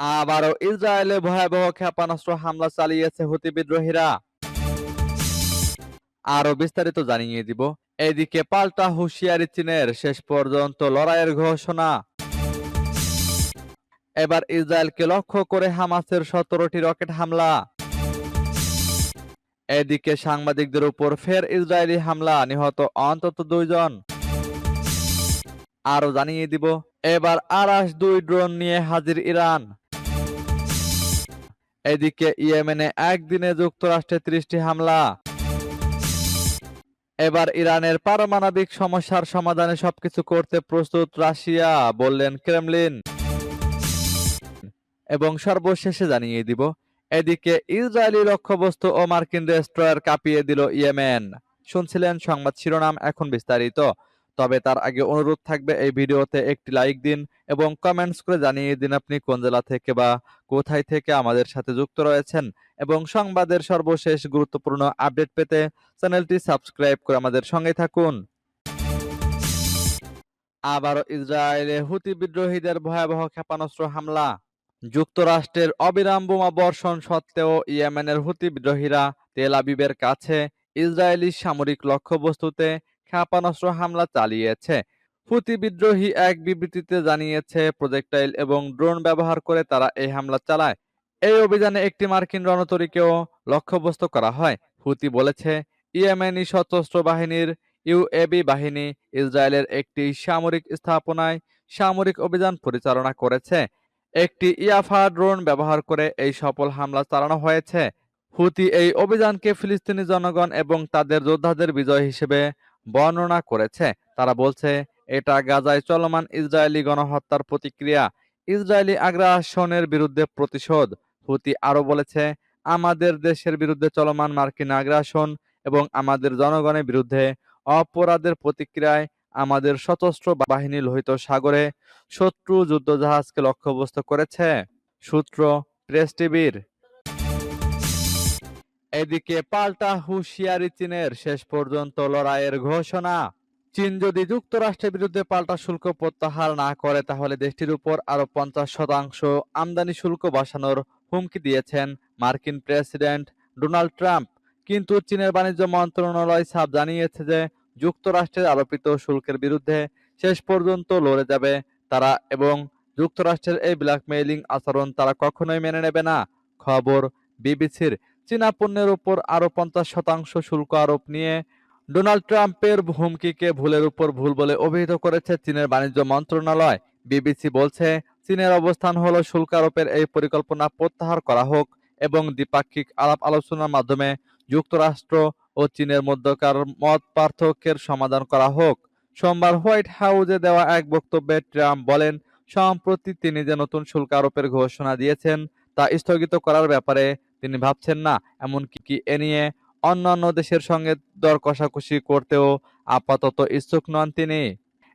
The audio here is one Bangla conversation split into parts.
আবারও ইসরায়েলে ভয়াবহ ক্ষেপণাস্ত্র হামলা চালিয়েছে হুতি বিদ্রোহীরা। আরও বিস্তারিত জানিয়ে দিব। এদিকে পাল্টা হুঁশিয়ারি চীনের শেষ পর্যন্ত লড়াইয়ের ঘোষণা। এবার ইসরায়েলকে লক্ষ্য করে হামাসের সতেরোটি রকেট হামলা। এদিকে সাংবাদিকদের উপর ফের ইসরায়েলি হামলা, নিহত অন্তত দুইজন। আরও জানিয়ে দিব, এবার আরাস দুই ড্রোন নিয়ে হাজির ইরান। এদিকে ইয়েমেনে একদিনে যুক্তরাষ্ট্রে ত্রিশটি হামলা। এবার ইরানের পারমাণবিক সমস্যার সমাধানে সবকিছু করতে প্রস্তুত রাশিয়া, বললেন ক্রেমলিন। এবং সর্বশেষে জানিয়ে দিব, এদিকে ইসরায়েলি লক্ষ্যবস্তু ও মার্কিন ডেস্ট্রয়ার কাঁপিয়ে দিল ইয়েমেন। শুনছিলেন সংবাদ শিরোনাম, এখন বিস্তারিত। তবে তার আগে অনুরোধ থাকবে এই ভিডিওতে একটি লাইক দিন এবং কমেন্টস করে জানিয়ে দিন আপনি কোন জেলা থেকে বা কোথায় থেকে আমাদের সাথে যুক্ত রয়েছেন এবং সংবাদের সর্বশেষ গুরুত্বপূর্ণ আপডেট পেতে চ্যানেলটি সাবস্ক্রাইব করে আমাদের সঙ্গে থাকুন। আবারও ইসরায়েলে হুতি বিদ্রোহীদের ভয়াবহ ক্ষেপণাস্ত্র হামলা। যুক্তরাষ্ট্রের অবিরাম বোমা বর্ষণ সত্ত্বেও ইয়েমেনের হুতি বিদ্রোহীরা তেল আবিবের কাছে ইসরায়েলি সামরিক লক্ষ্যবস্তুতে ক্ষেপণাস্ত্র হামলা চালিয়েছে। হুতি বিদ্রোহী এক বিবৃতিতে জানিয়েছে, প্রজেক্টাইল এবং ড্রোন ব্যবহার করে তারা এই হামলা চালায়। এই অভিযানে একটি মার্কিন রণতরীকেও লক্ষ্যবস্তু করা হয়। হুতি বলেছে, ইয়েমেনি সশস্ত্র বাহিনীর ইউএবি বাহিনী ইসরায়েলের একটি সামরিক স্থাপনায় সামরিক অভিযান পরিচালনা করেছে। একটি ইয়াফা ড্রোন ব্যবহার করে এই সফল হামলা চালানো হয়েছে। হুতি এই অভিযানকে ফিলিস্তিনি জনগণ এবং তাদের যোদ্ধাদের বিজয় হিসেবে বর্ণনা করেছে। তারা বলছে, এটা গাজায় চলমান ইসরায়েলি গণহত্যার প্রতিক্রিয়া। ইসরায়েলি আগ্রাসনের বিরুদ্ধে প্রতিশোধ। হুতি আরও বলেছে, আমাদের দেশের বিরুদ্ধে চলমান মার্কিন আগ্রাসন এবং আমাদের জনগণের বিরুদ্ধে অপরাধের প্রতিক্রিয়ায় আমাদের সশস্ত্র বাহিনী লোহিত সাগরে শত্রু যুদ্ধজাহাজকে লক্ষ্যবস্তু করেছে। সূত্র প্রেস টিভির এদিকে পাল্টা হুঁশিয়ারি চীনের শেষ পর্যন্ত লড়াইয়ের ঘোষণা। চীন যদি যুক্তরাষ্ট্রের বিরুদ্ধে পাল্টা শুল্ক প্রত্যাহার না করে, তাহলে দেশটির উপর আরও পঞ্চাশ শতাংশ আমদানি শুল্ক বসানোর হুমকি দিয়েছেন মার্কিন প্রেসিডেন্ট ডোনাল্ড ট্রাম্প। কিন্তু চীনের বাণিজ্য মন্ত্রণালয় সাফ জানিয়েছে যে, যুক্তরাষ্ট্রের আরোপিত শুল্কের বিরুদ্ধে শেষ পর্যন্ত লড়ে যাবে তারা এবং যুক্তরাষ্ট্রের এই ব্ল্যাকমেইলিং আচরণ তারা কখনোই মেনে নেবে না। খবর বিবিসির চীনা পণ্যের উপর আরও পঞ্চাশ শতাংশ শুল্ক আরোপ নিয়ে ডোনাল্ড ট্রাম্পের হুমকিকে ভুলের উপর ভুল বলে অভিহিত করেছে চীনের বাণিজ্য মন্ত্রণালয়। বিবিসি বলছে, চীনের অবস্থান হলো শুল্ক আরোপের এই পরিকল্পনা প্রত্যাহার করা হোক এবং দ্বিপাক্ষিক আলাপ আলোচনার মাধ্যমে যুক্তরাষ্ট্র ও চীনের মধ্যকার মত পার্থক্যের সমাধান করা হোক। সোমবার হোয়াইট হাউসে দেওয়া এক বক্তব্যে ট্রাম্প বলেন, সম্প্রতি তিনি যে নতুন শুল্ক আরোপের ঘোষণা দিয়েছেন তা স্থগিত করার ব্যাপারে তিনি ভাবছেন না, এমনকি কি এ নিয়ে অন্যান্য দেশের সঙ্গে দর কষাকষি করতেও আপাতত ইচ্ছুক নন তিনি।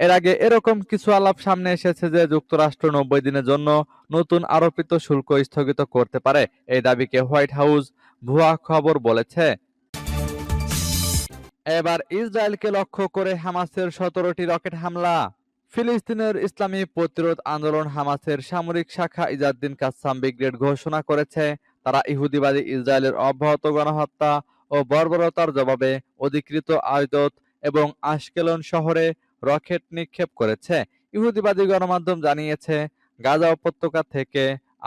এর আগে এরকম কিছু আলাপ সামনে এসেছে যে যুক্তরাষ্ট্র নব্বই দিনের জন্য নতুন আরোপিত শুল্ক স্থগিত করতে পারে, এই দাবিকে হোয়াইট হাউস ভুয়া খবর বলেছে। এবার ইসরায়েলকে লক্ষ্য করে হামাসের সতেরোটি রকেট হামলা। ফিলিস্তিনের ইসলামী প্রতিরোধ আন্দোলন হামাসের সামরিক শাখা ইজাদ্দিন কাসাম ব্রিগেড ঘোষণা করেছে তারা ইহুদিবাদী ইসরায়েলের অব্যাহত গণহত্যা ও বর্বরতার জবাবে অধিকৃত আয়দত এবং আশকেলন শহরে রকেট নিক্ষেপ করেছে। ইহুদিবাদী গণমাধ্যম জানিয়েছে, গাজা উপত্যকা থেকে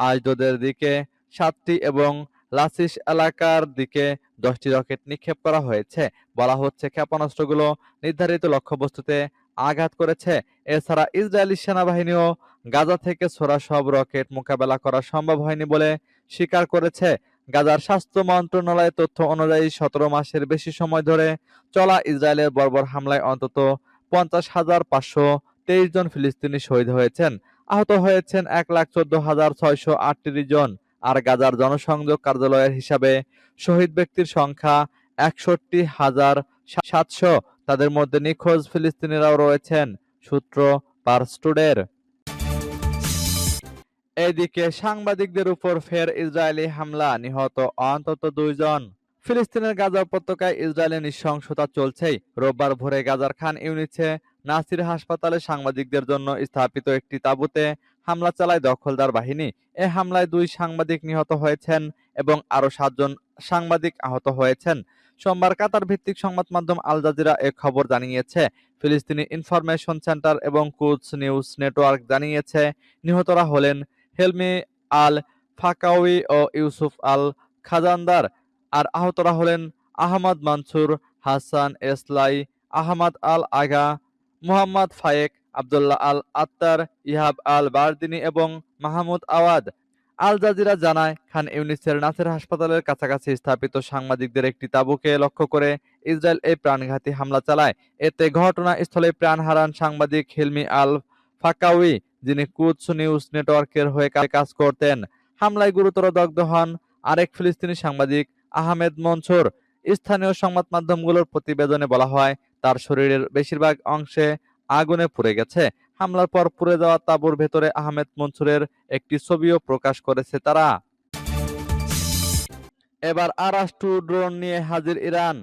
আজদদের দিকে সাতটি এবং লাসিস এলাকার দিকে দশটি রকেট নিক্ষেপ করা হয়েছে। বলা হচ্ছে, ক্ষেপণাস্ত্রগুলো নির্ধারিত লক্ষ্যবস্তুতে আঘাত করেছে। এছাড়া ইসরায়েলি সেনাবাহিনীও গাজা থেকে ছোড়া সব রকেট মোকাবেলা করা সম্ভব হয়নি বলে স্বীকার করেছে। গাজার স্বাস্থ্য মন্ত্রণালয়ের তথ্য অনুযায়ী সতেরো মাসের বেশি সময় ধরে চলা ইসরায়েলের বর্বর হামলায় অন্তত পঞ্চাশ হাজার পাঁচশো তেইশ জন ফিলিস্তিনি শহীদ হয়েছেন। আহত হয়েছেন এক লাখ চোদ্দ হাজার ছয়শো আটত্রিশ জন। আর গাজার জনসংযোগ কার্যালয়ের হিসাবে শহীদ ব্যক্তির সংখ্যা একষট্টি হাজার সাতশো। তাদের মধ্যে নিখোঁজ ফিলিস্তিনিরাও রয়েছেন। সূত্র পারস্টুডের এদিকে সাংবাদিকদের উপর ফের ইসরায়েলি হামলা, নিহত অন্তত দুইজন। ফিলিস্তিনের গাজা উপত্যকায় ইসরায়েলের নৃশংসতা চলছেই। রোববার ভোরে গাজার খান ইউনিসে নাসির হাসপাতালে সাংবাদিকদের জন্য স্থাপিত একটি তাঁবুতে হামলা চালায় দখলদার বাহিনী। এ হামলায় দুই সাংবাদিক নিহত হয়েছেন এবং আরও সাতজন সাংবাদিক আহত হয়েছেন। সোমবার কাতার ভিত্তিক সংবাদ মাধ্যম আল জাজিরা এ খবর জানিয়েছে। ফিলিস্তিনি ইনফরমেশন সেন্টার এবং কুচ নিউজ নেটওয়ার্ক জানিয়েছে, নিহতরা হলেন হেলমি আল ফাকাউই ও ইউসুফ আল খাজানদার। আর আহতরা হলেন আহমদ মানসুর হাসান এসলাই, আহমদ আল আগা, মুহাম্মদ ফায়েক, আব্দুল্লাহ আল আত্তার, ইহাব আল বারদিনী এবং মাহমুদ আওয়াদ। আল জাজিরা জানায়, খান ইউনিসের নাসের হাসপাতালের কাছাকাছি স্থাপিত সাংবাদিকদের একটি তাঁবুকে লক্ষ্য করে ইসরায়েল এই প্রাণঘাতী হামলা চালায়। এতে ঘটনাস্থলে প্রাণ হারান সাংবাদিক হিলমি আল ফাকাউই যিনি কুৎস নিউজ নেটওয়ার্কের হয়ে কাজ করতেন। হামলায় গুরুতর দগ্ধ হন আরেক ফিলিস্তিনি সাংবাদিক আহমেদ মনসুর। স্থানীয় সংবাদ মাধ্যমগুলোর প্রতিবেদনে বলা হয়, তার শরীরের বেশিরভাগ অংশে আগুনে পুড়ে গেছে। হামলার পর পুড়ে যাওয়া তাঁবুর ভেতরে আহমেদ মনসুরের একটি ছবিও প্রকাশ করেছে তারা। এবার আরাস টু ড্রোন নিয়ে হাজির ইরান।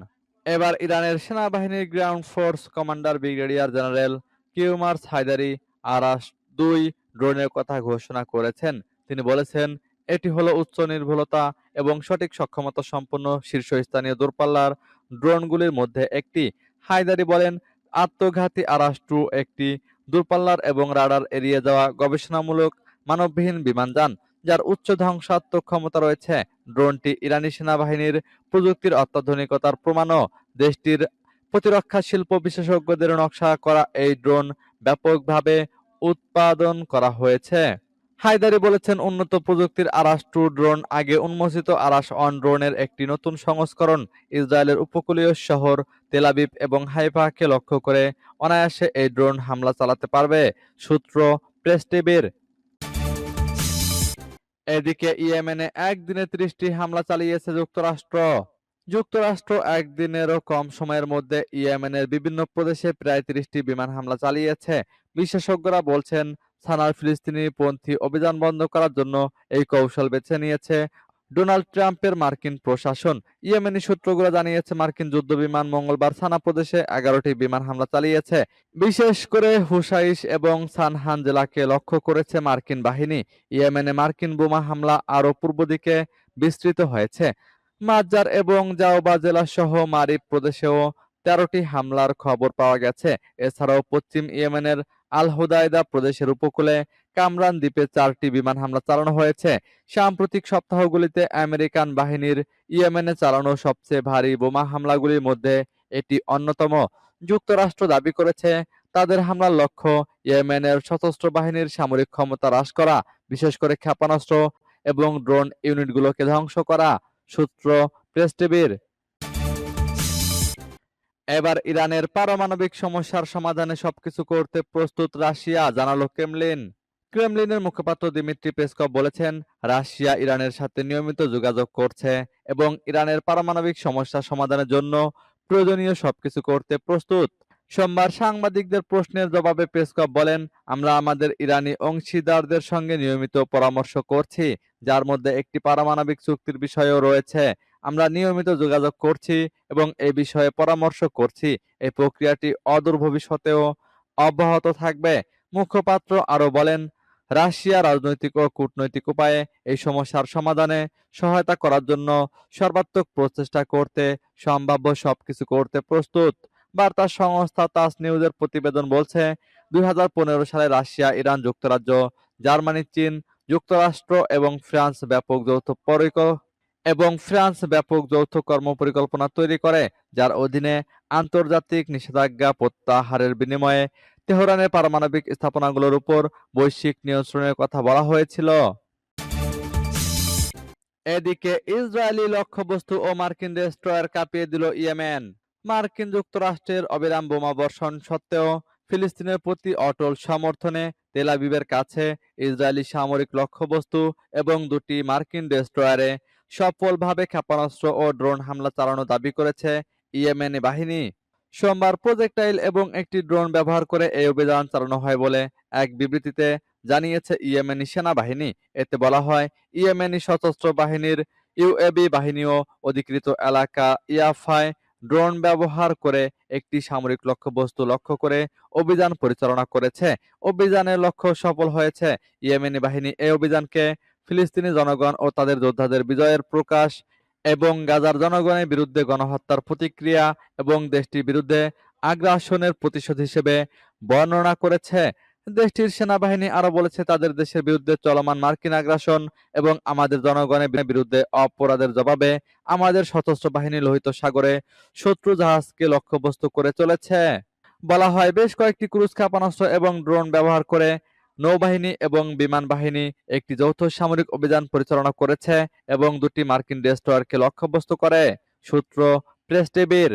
এবার ইরানের সেনাবাহিনীর ground force commander brigadier general Kiumars Heydari আরাস দুই ড্রোনের কথা ঘোষণা করেছেন। তিনি বলেছেন, এটি হলো উচ্চ নির্ভুলতা এবং সঠিক সক্ষমতা সম্পন্ন শীর্ষস্থানীয় দূরপাল্লার ড্রোনগুলির মধ্যে একটি। হায়দারি বলেন, আত্মঘাতী আরাষ্ট্র একটি দূরপাল্লার এবং রাডার এড়িয়ে যাওয়া গবেষণামূলক মানববিহীন বিমানযান যার উচ্চ ধ্বংসাত্মক ক্ষমতা রয়েছে। ড্রোনটি ইরানি সেনাবাহিনীর প্রযুক্তির অত্যাধুনিকতার প্রমাণও। দেশটির প্রতিরক্ষা শিল্প বিশেষজ্ঞদের নকশা করা এই ড্রোন ব্যাপকভাবে উৎপাদন করা হয়েছে। হায়দারি বলেছেন, উন্নত প্রযুক্তির আরাস টু ড্রোন আগে উন্মোচিত আরাস অন ড্রোনের একটি নতুন সংস্করণ ইসরায়েলের উপকূলীয় শহর তেলাবিব এবং হাইফাকে লক্ষ্য করে অনায়াসে এই ড্রোন হামলা চালাতে পারবে, সূত্র প্রেস টিভির। এদিকে ইয়েমেনে একদিনে ত্রিশটি হামলা চালিয়েছে যুক্তরাষ্ট্র। যুক্তরাষ্ট্র একদিনেরও কম সময়ের মধ্যে ইয়েমেনের বিভিন্ন প্রদেশে প্রায় তিরিশটি বিমান হামলা চালিয়েছে। বিশেষজ্ঞরা বলছেন, সানার ফিলিস্তিনি পন্থী অভিযান বন্ধ করার জন্য এই কৌশল বেছে নিয়েছে ডোনাল্ড ট্রাম্পের মার্কিন প্রশাসন। ইয়েমেনি সূত্রগুলো জানিয়েছে, মার্কিন যুদ্ধ বিমান মঙ্গলবার সানা প্রদেশে এগারোটি বিমান হামলা চালিয়েছে। বিশেষ করে হুসাইশ এবং সানহান জেলাকে লক্ষ্য করেছে মার্কিন বাহিনী। ইয়েমেনে মার্কিন বোমা হামলা আরও পূর্ব দিকে বিস্তৃত হয়েছে। মাজার এবং জাওবা জেলা সহ মারিব প্রদেশেও তেরোটি হামলার খবর পাওয়া গেছে। এছাড়াও পশ্চিম ইয়েমেনের আল হুদায়দা প্রদেশের উপকূলে কামরান দ্বীপে চারটি বিমান হামলা চালানো হয়েছে। সাম্প্রতিক সপ্তাহগুলিতে আমেরিকান বাহিনীর ইয়েমেনে চালানো সবচেয়ে ভারী বোমা হামলাগুলির মধ্যে এটি অন্যতম। যুক্তরাষ্ট্র দাবি করেছে, তাদের হামলার লক্ষ্য ইয়েমেনের সশস্ত্র বাহিনীর সামরিক ক্ষমতা হ্রাস করা, বিশেষ করে ক্ষেপণাস্ত্র এবং ড্রোন ইউনিটগুলোকে ধ্বংস করা। সূত্র প্রেস টিভির। এবার ইরানের পারমাণবিক সমস্যার সমাধানে সবকিছু করতে প্রস্তুত রাশিয়া, জানালো ক্রেমলিন। ক্রেমলিনের মুখপাত্র দিমিত্রি পেসকভ বলেছেন, রাশিয়া ইরানের সাথে নিয়মিত যোগাযোগ করছে এবং ইরানের পারমাণবিক সমস্যা সমাধানের জন্য প্রয়োজনীয় সবকিছু করতে প্রস্তুত। সোমবার সাংবাদিকদের প্রশ্নের জবাবে পেসকভ বলেন, আমরা আমাদের ইরানি অংশীদারদের সঙ্গে নিয়মিত পরামর্শ করছি, যার মধ্যে একটি পারমাণবিক চুক্তির বিষয়ও রয়েছে। আমরা নিয়মিত যোগাযোগ করছি এবং এই বিষয়ে পরামর্শ করছি। এই প্রক্রিয়াটি অদূর ভবিষ্যতেও অব্যাহত থাকবে। মুখপাত্র আরও বলেন, রাশিয়া রাজনৈতিক ও কূটনৈতিক উপায়ে এই সমস্যার সমাধানে সহায়তা করার জন্য সর্বাত্মক প্রচেষ্টা করতে সম্ভাব্য সবকিছু করতে প্রস্তুত। বার্তা সংস্থা তাস নিউজের প্রতিবেদন বলছে, দুই হাজার পনেরো সালে রাশিয়া, ইরান যুক্তরাজ্য, জার্মানি, চীন, যুক্তরাষ্ট্র এবং ফ্রান্স ব্যাপক যৌথ পরিক এবং ফ্রান্স ব্যাপক যৌথ কর্মপরিকল্পনা তৈরি করে, যার অধীনে আন্তর্জাতিক নিষেধাজ্ঞা প্রত্যাহারের বিনিময়ে তেহরানের পারমাণবিক স্থাপনাগুলোর উপর বৈশ্বিক নিয়ন্ত্রণের কথা বলা হয়েছিল। এদিকে ইসরায়েলি লক্ষ্যবস্তু ও মার্কিন ডেস্ট্রয়ার কাঁপিয়ে দিল ইয়েমেন। মার্কিন যুক্তরাষ্ট্রের অবিরাম বোমা বর্ষণ সত্ত্বেও ফিলিস্তিনের প্রতি অটল সমর্থনে তেলাবিবের কাছে ইসরায়েলি সামরিক লক্ষ্যবস্তু এবং দুটি মার্কিন ডেস্ট্রয়ারে সফলভাবে ক্ষেপণাস্ত্র ও ড্রোন হামলা চালানো দাবি করেছে ইয়েমেনি বাহিনী। সোমবার প্রজেক্টাইল এবং একটি ড্রোন ব্যবহার করে এই অভিযান চালানো হয় বলে এক বিবৃতিতে জানিয়েছে ইয়েমেনি সেনাবাহিনী। এতে বলা হয়, ইয়েমেনি সশস্ত্র বাহিনীর ইউএবি বাহিনীও অধিকৃত এলাকা ইয়াফায় ড্রোন ব্যবহার করে একটি সামরিক লক্ষ্যবস্তু লক্ষ্য করে অভিযান পরিচালনা করেছে। অভিযানের লক্ষ্য সফল হয়েছে। ইয়েমেনি বাহিনী এই অভিযানকে ফিলিস্তিনি জনগণ ও তাদের যোদ্ধাদের বিজয়ের প্রকাশ এবং গাজার জনগণের বিরুদ্ধে গণহত্যার প্রতিক্রিয়া এবং দেশটির বিরুদ্ধে আগ্রাসনের প্রতিশোধ হিসেবে বর্ণনা করেছে। দেশটির সেনাবাহিনী আরও বলেছে, তাদের দেশের বিরুদ্ধে চলমান মার্কিন আগ্রাসন এবং আমাদের জনগণের বিরুদ্ধে অপরাধের জবাবে আমাদের সশস্ত্র বাহিনী লোহিত সাগরে শত্রু জাহাজকে লক্ষ্যবস্তু করে চলেছে। বলা হয়, বেশ কয়েকটি ক্রুজ, ক্ষেপণাস্ত্র এবং ড্রোন ব্যবহার করে নৌবাহিনী এবং বিমান বাহিনী একটি যৌথ সামরিক অভিযান পরিচালনা করেছে এবং দুটি মার্কিন ডেস্ট্রয়ারকে লক্ষ্যবস্তু করে। সূত্র প্রেস টিভির